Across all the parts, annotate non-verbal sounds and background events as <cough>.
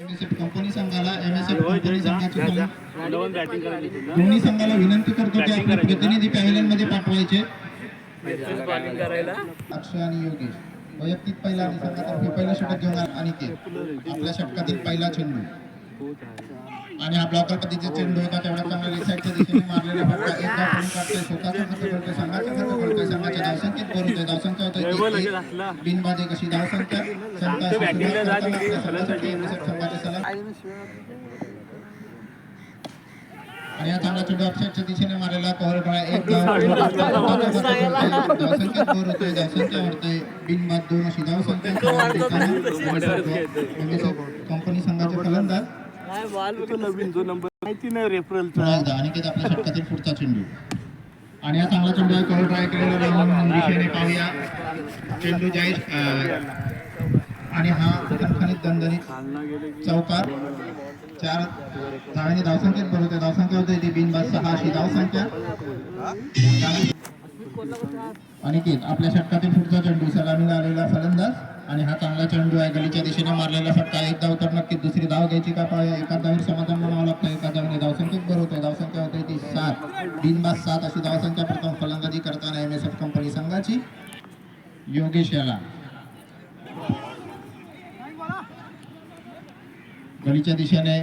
Company संघाला company दोन्ही संघाला विनंती करतो की आपले प्रतिनिधी पॅव्हलियनमध्ये पाठवायचे अक्षय आणि योगेश. वैयक्तिक पहिला आणि संघातर्फे पहिला षटक घेऊन अनिकेत. आपल्या षटकातील पहिला चेंडू. आणि हा ब्लॉकर पद्धतीचा चेंडू होता तेवढा चांगला लेसाईडच्या दिशेने मारलेला फटका. एकदा पडून काढतोय स्वतःचा खर्च करतोय संघाचा खर्च करतोय संघाच्या धावसंख्येत भर होतोय धावसंख्या होतोय बिनबाजे कशी? धावसंख्या संघाची सुरुवात करताना आपल्या संघासाठी MSF संघाचे सलाम आणि हा चांगला चेंडू अक्षरच्या दिशेने मारलेला कव्हर करा एक धाव धावसंख्या भर होतोय? धावसंख्या वाढतोय बिनबाद दोन अशी धावसंख्या कंपनी संघाचे फलंदाज नवीन जो नंबर माहिती नाही रेफरलचा पुन्हा एकदा अनिकेत आपल्या षटकातील पुढचा चेंडू. आणि हा चांगला चेंडू आहे कव्हर ट्राय केलेला राहून दिशेने पाहूया. चेंडू जाईल अं, आणि हा दणदणीत की चौकार. चार धावांनी धावसंख्येत होते धावसंख्या होते ती बिनबाद सहा अशी धावसंख्या. अनिकेत आपल्या षटकातील पुढचा चेंडू सलामीला आलेला फलंदाज आणि हा चांगला चेंडू आहे गलीच्या दिशेने मारलेला फटका एक धाव तर नक्कीच दुसरी धाव घ्यायची का पाय एका धावीर समाधान म्हणावं लागतं. एका धावीने धावसंख्येत बरं होतं धावसंख्या होते ती सात. बिनबाद सात अशी धावसंख्या प्रथम फलंदाजी करताना एम एस एफ कंपनी संघाची. योगेश याला. गलीच्या दिशेने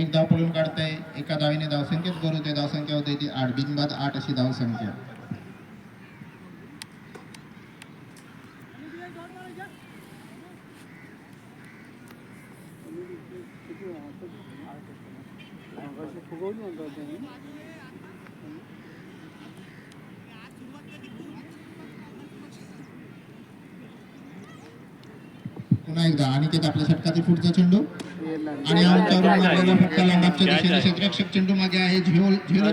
एक धाव पळून काढते एका धावीने धावसंख्येत बरं होते धावसंख्या होते ती आठ. बिनबाद आठ अशी धावसंख्या. पुन्हा एकदा अनिकेत आपल्या षटकातील पुढचा चेंडू. आणि क्षेत्ररक्षक चेंडू मागे आहे. झेल झेल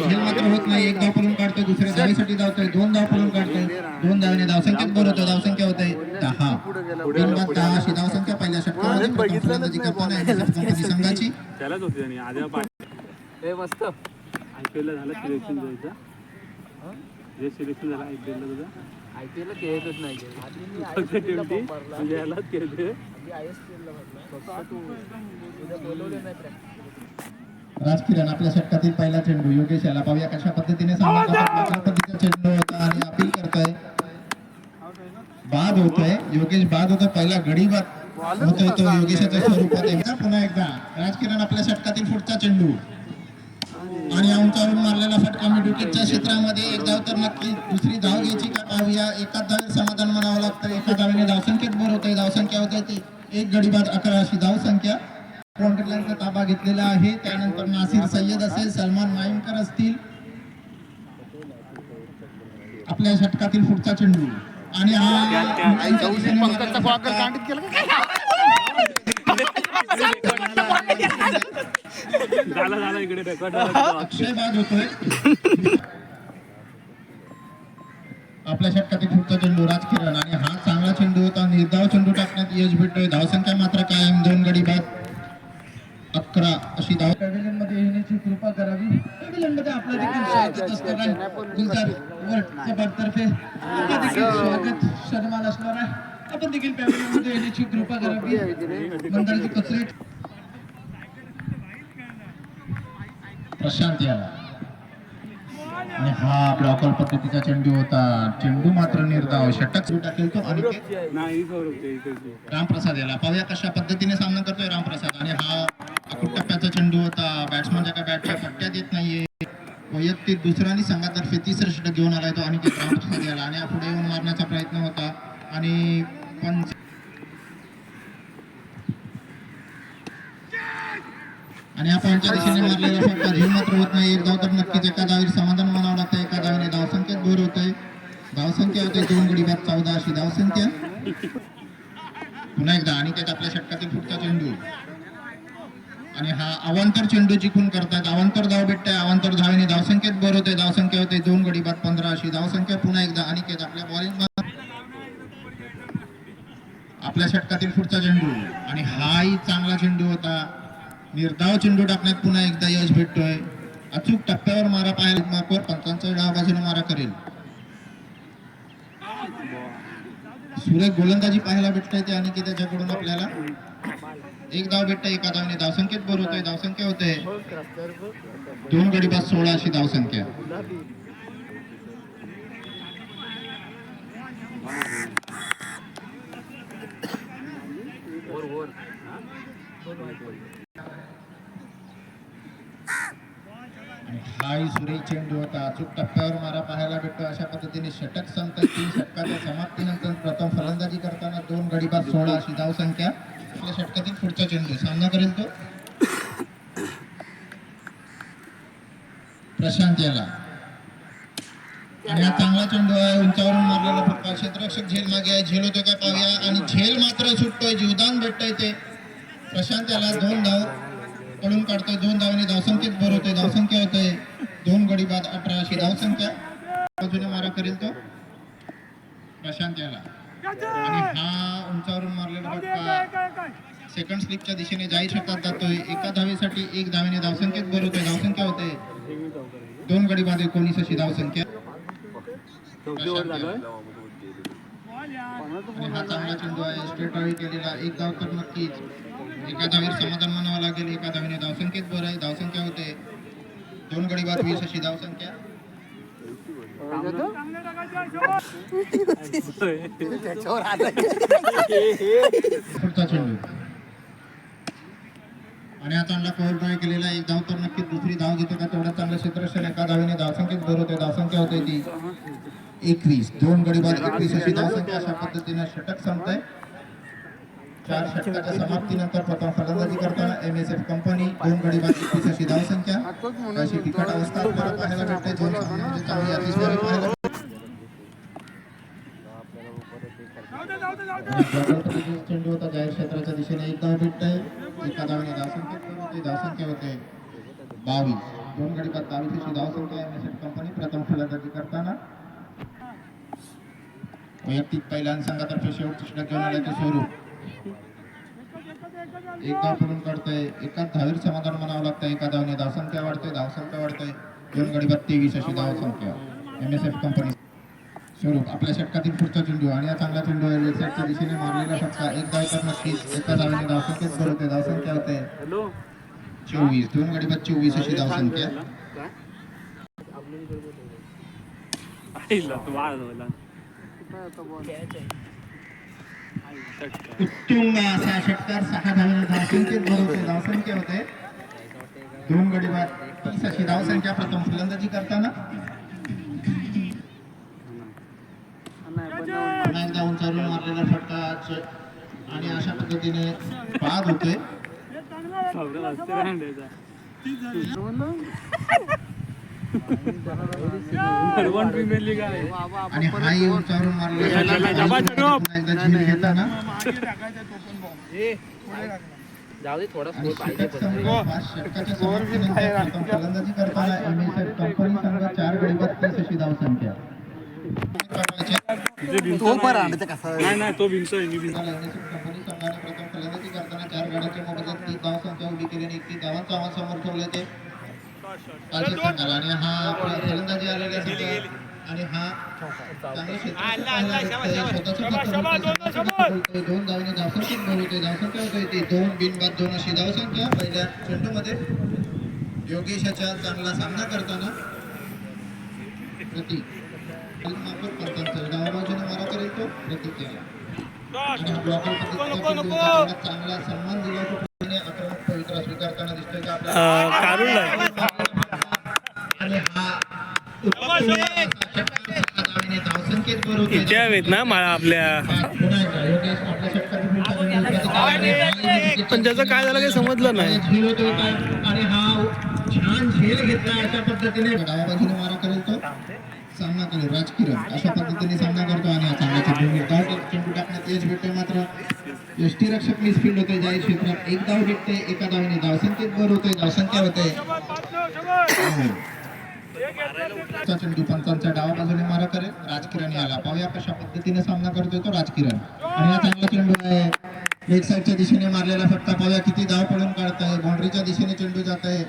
झेल मात्र होत नाही. एक धाव पळून काढतोय दुसऱ्या धावीसाठी धावतोय दोन धाव पळून काढतोय. दोन धावेने धावसंख्येत होतोय धावसंख्या होते दहा. बिनबाद दहा अशी धावसंख्या पहिल्या षटकामध्ये संघाची <laughs> त्यालाच होते आणि आधी हे मस्त. आय पी एलला झालं सिलेक्शन जायचं जे सिलेक्शन झालं आय पी एलला तुझं. आय पी एल खेळतच नाही फक्त टेवटी म्हणजे यालाच खेळते राजकिरण आपल्या षटकातील पहिला चेंडू. योगेश याला पाहूया कशा पद्धतीने सामना करतो. कशा पद्धतीचा चेंडू होता आणि अपील करतोय. बाद होतोय. योगेश बाद होतोय. पहिला गडी बाद होतोय तो योगेशाच्या स्वरूपात एकदा. पुन्हा एकदा. राजकिरण आपल्या षटकातील पुढचा चेंडू. आणि उंचावरून मारलेला फटका मिडविकेटच्या क्षेत्रामध्ये. एक धाव तर नक्की दुसरी धाव घ्यायची का पाहूया. एका धावेत समाधान म्हणावं लागतं. एका धावेने धावसंख्येत भर होते. धावसंख्या होते ती. एक गडी बाद अकरा अशी धावसंख्या लाईनचा ताबा घेतलेला आहे. त्यानंतर नासिर सय्यद असेल सलमान नाईमकर असतील. आपल्या षटकातील पुढचा चेंडू. आणि हा पंकजचा झाला झाला इकडे रेकॉर्ड अक्षय बाद होतोय. आपल्या षटकातील पुढचा चेंडू राजकिरण आणि हा चांगला चेंडू होता. निर्धाव चेंडू टाकण्यात यश भेटतोय. धावसंख्या मात्र कायम. दोन गडी बाद. अकरा अशी धाव पॅव्हिलियनमध्ये येण्याची कृपा करावी. पॅव्हिलियनमध्ये आपलं देखील स्वागत असणार आहे गुलजार वर्ल्ड तर्फे आपलं देखील स्वागत सन्मान असणार आहे. आपण देखील पॅव्हिलियनमध्ये येण्याची कृपा करावी. मंडळाची कचरे प्रशांत याला. आणि हा ब्लॉकर पद्धतीचा चेंडू होता. चेंडू मात्र निर्धाव षटक टाकेल तो आणि रामप्रसाद याला. पाहूया कशा पद्धतीने सामना करतोय रामप्रसाद. आणि हा अकुट टप्प्याचा चेंडू होता. बॅट्समनच्या का बॅटच्या फटक्यात येत नाहीये. वैयक्तिक आणि संघातर्फे तिसरं षटक घेऊन आलाय तो आणि रामप्रसाद याला. आणि हा पुढे येऊन मारण्याचा प्रयत्न होता. आणि पंच आणि हा पंच्या दिशेने मारलेला फटका मात्र होत नाही. एक धाव तर नक्कीच एका धावीर समाधान म्हणावं लागतं. एका धावीने धावसंख्येत भर होतोय. धावसंख्या होते दोन गडी बाद चौदा अशी. धावसंख्या? पुन्हा एकदा. आणि त्यात आपल्या षटकातील पुढचा चेंडू. आणि हा अवांतर चेंडू जिंकून करतायत अवांतर धाव भेटते अवांतर धावेने धावसंख्येत भर होते. धावसंख्या होते दोन गडी बाद पंधरा अशी. धावसंख्या पुन्हा एकदा. अनिकेत आपल्या बॉलिंग आपल्या षटकातील पुढचा चेंडू. आणि हाही चांगला चेंडू होता. निर्धाव चेंडू टाकण्यात पुन्हा एकदा यश भेटतोय. अचूक टप्प्यावर मारा पाहायला मार्कवर पंचांचा डाव बाजूने मारा करेल. सुरेख गोलंदाजी पाहायला भेटतंय ते आणि की त्याच्याकडून आपल्याला एक धाव भेटतोय एका धावने धावसंख्येत बरोबर धावसंख्या होते. दोन गडी बाद सोळा अशी धावसंख्या वर वर आणि हाही सुरेश चेंडू होता अचूक टप्प्यावर मारा पाहायला भेटतो. अशा पद्धतीने षटक संपत तीन षटकाच्या समाप्तीनंतर प्रथम फलंदाजी करताना दोन गडीबाद सोळा अशी धावसंख्या आपल्या षटकातील पुढचा चेंडू सामना करेल तो. प्रशांत याला. आणि हा चांगला चेंडू आहे. उंचावरून मारलेला फटका क्षेत्ररक्षक झेल मागे आहे. झेल होतो काय पाहूया. आणि झेल मात्र सुटतोय. जीवदान भेटतंय ते. प्रशांत याला दोन धाव. पळून काढतोय. दोन धावने धावसंख्येत भर होते धावसंख्या होते दोन गडी बाद अठरा अशी धावसंख्या बाजूने मारा करेल तो प्रशांत याला. आणि हा उंचावरून मारलेला फटका सेकंड स्लिपच्या दिशेने जाहीर षटकात जातोय एका धावेसाठी एक धावेने धावसंख्येत भर होते धावसंख्या होते. दोन गडी बाद एकोणीस अशी धावसंख्या. हा चांगला चेंडू आहे. स्ट्रेट केलेला. एक धाव तर नक्कीच. एका धावीत समाधान म्हणावं लागेल. एका धावीने धावसंख्येत बरं आहे. धावसंख्या होते. दोन गडी बाद वीस अशी धावसंख्या. पुढचा चेंडू. आणि हा चांगला कव्हर ड्राय केलेला एक धाव तर नक्कीच दुसरी धाव घेतो का तेवढा चांगलं क्षेत्ररक्षण एका धावीने धावसंख्येत भर होते. धावसंख्या होते ती एकवीस. दोन गडी बाद एकवीस अशी धावसंख्या अशा पद्धतीने षटक आहे चार षटकाच्या समाप्तीनंतर प्रथम फलंदाजी करताना एम कंपनी दोन गडी बाद एकवीस अशी धावसंख्या अशी बिकट अवस्था आपल्याला पाहायला भेटते दोन सामन्यांमध्ये चांगली अतिशय पाहायला चेंडू होता जाहीर क्षेत्राच्या दिशेने एक धाव भेटतंय एका धावने होते धावसंख्या होते. बावीस. दोन गडी बाद बावीस अशी धावसंख्या एम कंपनी प्रथम फलंदाजी करताना. वैयक्तिक पहिल्या संघातर्फे शेवटचे स्वरूप. एक धाव पडून काढतोय. एकाच धावीर समाधान म्हणावं लागतं एका धावने धावसंख्या वाढते धावसंख्या वाढते. दोन गडी तेवीस अशी धावसंख्या. एम एस एफ कंपनी स्वरूप आपल्या षटकातील पुढचा चेंडू आणि हा चांगला चेंडू आहे. लेफ्टच्या दिशेने मारलेला फटका एक धाव तर नक्कीच. एका धावने धावसंख्येत भर होते. धावसंख्या होते. चोवीस. दोन गडी बाद चोवीस अशी धावसंख्या. बाळ झाला उत्तुंग असा षटकार सहा धावने धावसंख्येत भर होते धावसंख्या होते. दोन गडी बाद तीस अशी धावसंख्या प्रथम फलंदाजी करताना. पुन्हा एकदा उंचावरून मारलेला फटका आणि अशा पद्धतीने बाद होते. आणि पुन्हा एकदा झेल घेताना जाऊ दे थोडा स्कोर पाहिजे फलंदाजी करताना एम एस एफ कंपनी संघ चार गडी बाद तीस अशी धावसंख्या तिथे भिंत नाही. नाही नाही तो भिंतोय मी भिंत. कंपनी संघाने प्रथम फलंदाजी करताना चार गड्याच्या मोबदल्यात तीस धाव संख्या उभी केली आणि एकतीस धावांचा आव्हान समोर ठेवले ते. आणि हा फलंदाजी आलेला आणि हा. दोन धावने धावसंख्येत होते. धावसंख्या होते? ती दोन बिनबाद दोन अशी धावसंख्या पहिल्या चेंडूमध्ये. योगेश याच्या चांगला सामना करताना प्रतीक. डावा बाजूने मारा करेल तो याला. हा. त्याला चांगला सन्मान दिला आक्रमक पवित्रा स्वीकारताना दिसतोय का आपल्याला आणि हा उत्तम असा षटकार सहा धावेने धावसंख्येत आहेत ना मला आपल्या. पण त्याचं काय झालं काही समजलं नाही. सामना करेल राजकिरण. अशा पद्धतीने सामना करतो आणि हा भूमी डाव चेंडू टाकण्यात यश भेटते मात्र यष्टीरक्षक मिसफिल्ड होते जाहीर क्षेत्रात एक धाव भेटते एका धावने धावसंख्येत भर होते धावसंख्या होते हो. चा चेंडू डावा बाजूने मारा करेल. राजकिरण याला पाहूया कशा पद्धतीने सामना करतोय तो राजकिरण. आणि हा चांगला चेंडू आहे. लेग साईडच्या दिशेने मारलेला फटका पाहूया. किती धाव पडून काढत आहे. बाउंड्रीच्या दिशेने चेंडू जात आहे.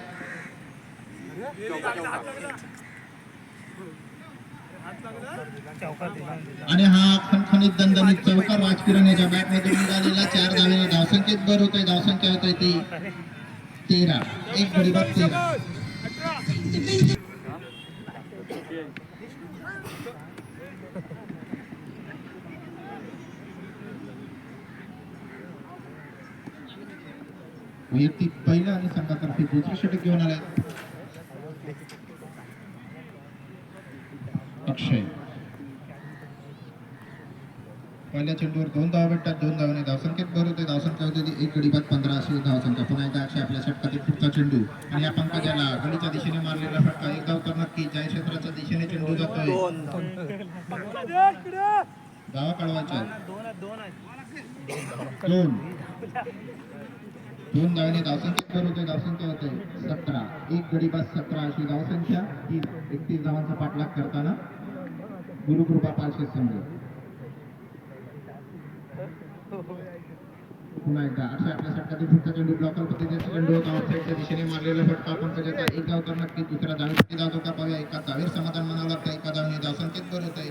आणि हा खणखणीत दणदणीत चौकार राजकिरण याच्या बॅटमधून निघालेला चार धावे धावसंख्येत भर होतोय. धावसंख्या आहे ती तेरा. एक गडी तेरा. वैयक्तिक पहिला आणि संघातर्फे दुसरं षटक घेऊन आलाय अक्षय. पहिल्या चेंडूवर दोन धावा भेटतात दोन धावाने धावसंख्येत भर होते. धावसंख्या होते एक गडी बाद पंधरा अशी धावसंख्या पुन्हा एकदा अक्षय आपल्या षटकातील पुढचा चेंडू. आणि या पंकजाला गडीच्या दिशेने मारलेला फटका. एक धाव करणार की जय क्षेत्र जातोय धावा कळवायच्या दोन दोन धावाने धावसंख्येत भर होते धावसंख्या होते. सतरा. एक गडी बाद सतरा अशी धावसंख्या. तीस एकतीस धावांचा पाठलाग करताना गुरुकृपा पाचशे संघ. पुन्हा एकदा अक्षय आपल्या षटकातील पुढचा चेंडू ब्लॉकर पद्धतीचा चेंडू होता ऑफसाईडच्या दिशेने मारलेला फटका पण त्याचा एक धाव तर नक्की दुसरा धावेसाठी धाव धोका पाहूया एका धावेर समाधान म्हणावं लागतं एका धावने धावसंख्येत भर होत आहे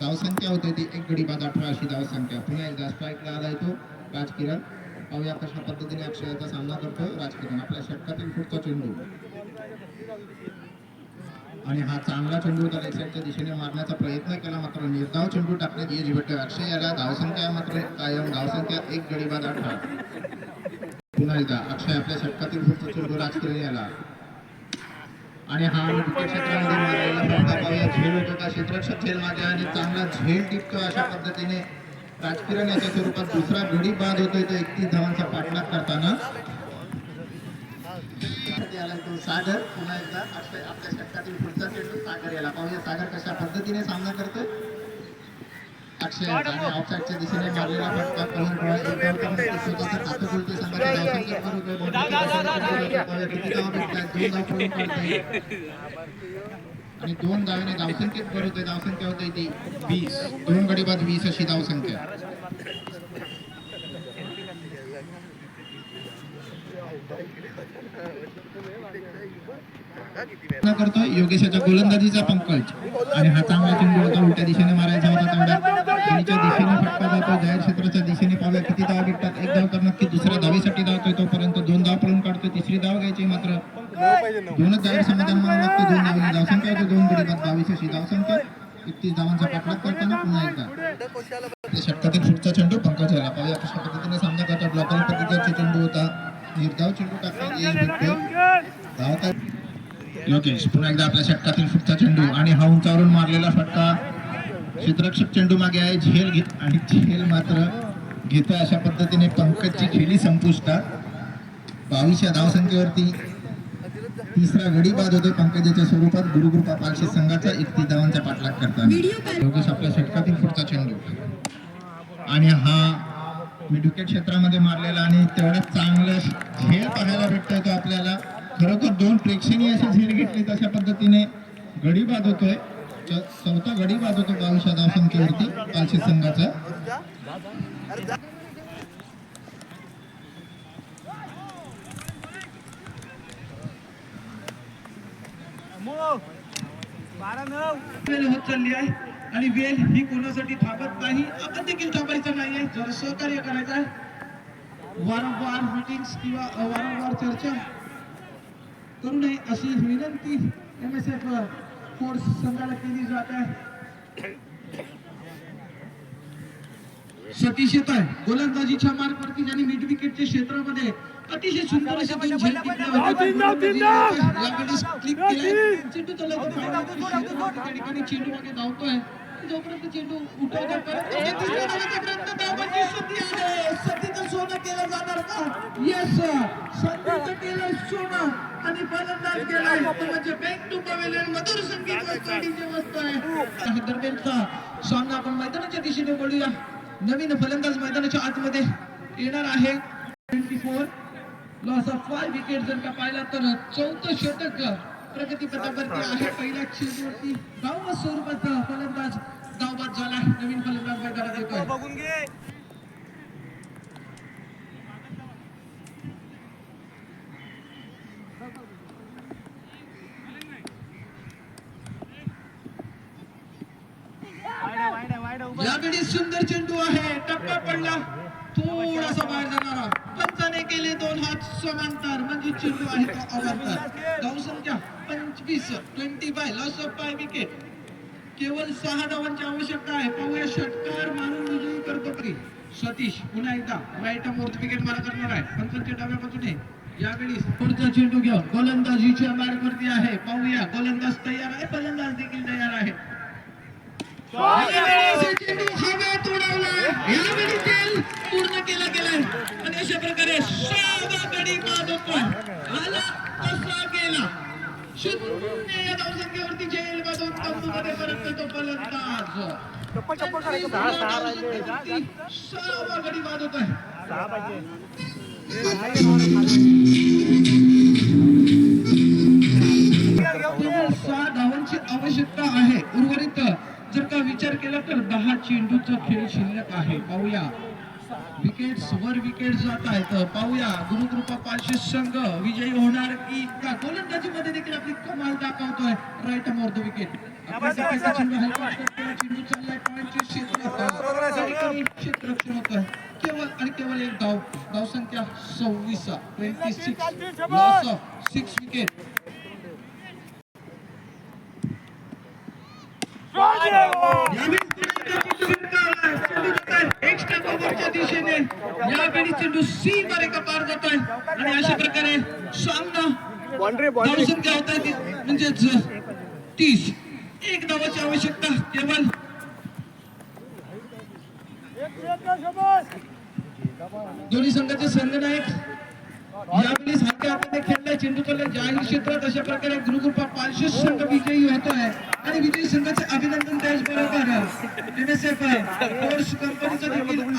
धावसंख्या होते ती एक गडी बाद अठरा अशी धावसंख्या पुन्हा एकदा स्ट्राईकला आलाय तो राजकिरण पाहूया कशा पद्धतीने अक्षयाचा सामना करतो राजकिरण आपल्या षटकातील पुढचा चेंडू आणि हा चांगला चेंडू होता दिशेने मारण्याचा प्रयत्न केला मात्र निर्धाव चेंडू टाकण्यात ये भेटतो अक्षय याला धावसंख्या मात्र कायम धावसंख्या एक गडी बाद अठरा पुन्हा एकदा अक्षय आपल्या षटकातील पुढचा चेंडू राजकीय याला आणि हा क्षेत्रामध्ये मारायला फटका पाहूया. झेल होतो का? झेल आणि चांगला झेल टिपतो अशा पद्धतीने. राजकिरण याच्या स्वरूपात दुसरा गडी बाद होतोय तो एकतीस धावांचा पाठलाग करताना. सागर पुन्हा एकदा आपल्या षटकातील पुढचा चेंडू सागर याला पाहूया सागर कशा पद्धतीने सामना करतोय. अक्षय आणि ऑफसाईडच्या दिशेने मारलेला फटका आणि दोन धावेने धावसंख्येत होते धावसंख्या होते ती वीस. दोन गडी बाद वीस अशी धावसंख्या. प्रयत्न करतोय योगेशाच्या गोलंदाजीचा पंकज. आणि हातामध्ये चांगला चेंडू होता उलट्या दिशेने मारायचा होता. तेवढ्या खेळीच्या दिशेने फटका जातो जाहीर क्षेत्राच्या दिशेने पावला किती धाव भेटतात एक धाव तर नक्की दुसऱ्या धावीसाठी धावतोय तोपर्यंत दोन धाव पळून काढतोय तिसरी धाव घ्यायची मात्र. दोनच जाहीर समाधान म्हणावं लागतं दोन धाव धावसंख्या होते दोन गडी बाद बावीस अशी धावसंख्या एकतीस धावांचा पाठलाग करताना पुन्हा एकदा. षटकातील पुढचा चेंडू पंकज याला पाहूया कशा पद्धतीने सामना करतात ब्लॉकर पद्धतीचा चेंडू होता. निर्धाव चेंडू टाकण्यात योगेश पुन्हा एकदा आपल्या षटकातील पुढचा चेंडू आणि हा उंचावरून मारलेला फटका. क्षेत्ररक्षक चेंडू मागे आहे. झेल घेत आणि झेल मात्र घेतोय अशा पद्धतीने पंकजची खेळी संपुष्टात. बावीस या धावसंख्येवरती तिसरा गडी बाद होतोय पंकजाच्या स्वरूपात गुरुकृपा पाचशे संघाचा एकतीस धावांचा पाठलाग करताना. योगेश आपल्या षटकातील पुढचा चेंडू. आणि हा मिडविकेट क्षेत्रामध्ये मारलेला आणि तेवढ्याच चांगलं झेल पाहायला भेटतोय तो आपल्याला. खरोखर दोन प्रेक्षणीय अशी झेल घेतली तशा पद्धतीने गडी बाद होतोय च- चौथा गडी बाद होतो बावीस या धावसंख्येवरती पाचशे संघाचा वेळ होत चालली आहे. आणि वेळ ही कोणासाठी थांबत नाही? आपण देखील थांबायचं नाहीये जर सहकार्य करायचं आहे. वारंवार मीटिंग्स किंवा वारंवार चर्चा करू नये अशी विनंती एम एस एफ फोर्स संघाला केली जात आहे. सतीश येत आहे. गोलंदाजीच्या मार्गवरती ज्यांनी मिड विकेटच्या क्षेत्रामध्ये अतिशय सुंदर असे दोन झेल क्लिक. चेंडू त्या ठिकाणी चेंडू मागे धावतोय. जोपर्यंत चेंडू उठवतो परत म्हणजे सोनं केलं जाणार का? येस संधीचं केलं सोनं आणि फलंदाज केलाय. म्हणजे बँक टू पवेलियन मधुर संगीत वाजतोय वाजतोय दरम्यानचा सामना आपण मैदानाच्या दिशेने बोलूया. नवीन फलंदाज मैदानाच्या आतमध्ये येणार आहे. Twenty four loss of five wicket जर का पाहिला तर चौथं षटक. प्रगतीपथावरती आहे. पहिल्या क्षेत्रावरती गाव स्वरूपाचा फलंदाज गावबाद झाला. नवीन फलंदाज मैदानात येतोय यावेळी सुंदर चेंडू आहे. टप्पा पडला. थोडासा बाहेर जाणारा. पंचाने केले दोन हात समांतर. म्हणजे चेंडू आहे तो अवांतर धावसंख्या पंचवीस twenty five loss of five wicket केवळ सहा धावांची आवश्यकता आहे. पाहूया षटकार मारून विजयी करतो तरी सतीश पुन्हा एकदा राईट मोर्च विकेट मारा करणार आहे. पंचांच्या डाव्या बाजूने यावेळी पुढचा चेंडू घेऊन गोलंदाजीच्या मार्गवरती आहे. पाहूया गोलंदाज तयार आहे. फलंदाज देखील तयार आहे. चेंडू हवेत उडवला. यावेळी पूर्ण केला गेलाय. अशा प्रकारे आला गेला. शून्य धावसंख्येवरती जेल बाजून तंबूमध्ये परत तो फलंदाज. सहा धावांची आवश्यकता आहे. उर्वरित जर का विचार केला तर दहा चेंडूचा खेळ शिल्लक आहे. पाहूया. विकेट वर विकेट जात आहेत पाहूया. गुरुकृपा पाचशे संघ विजयी होणार की का गोलंदाजी मध्ये देखील आपली कमाल दाखवतोय. राईट मोर द विकेट केवळ आणि केवळ एक धाव धाव संख्या सव्वीस twenty six loss of six wicket कव्हरच्या दिशेने वर एका पार जातोय. आणि अशा प्रकारे सामना धावसंख्या होत आहे म्हणजेच तीस. एक धावाची आवश्यकता केवळ दोन्ही संघाचे संघनायक यावेळी हलक्या हाताने खेळलाय चेंडू चाललाय जाहीर क्षेत्रात अशा प्रकारे गुरुकृपा पाचशे संघ विजयी होतोय. आणि विजयी संघाचे अभिनंदन त्याचबरोबर. एम एस एफ कोर्स कंपनीचं देखील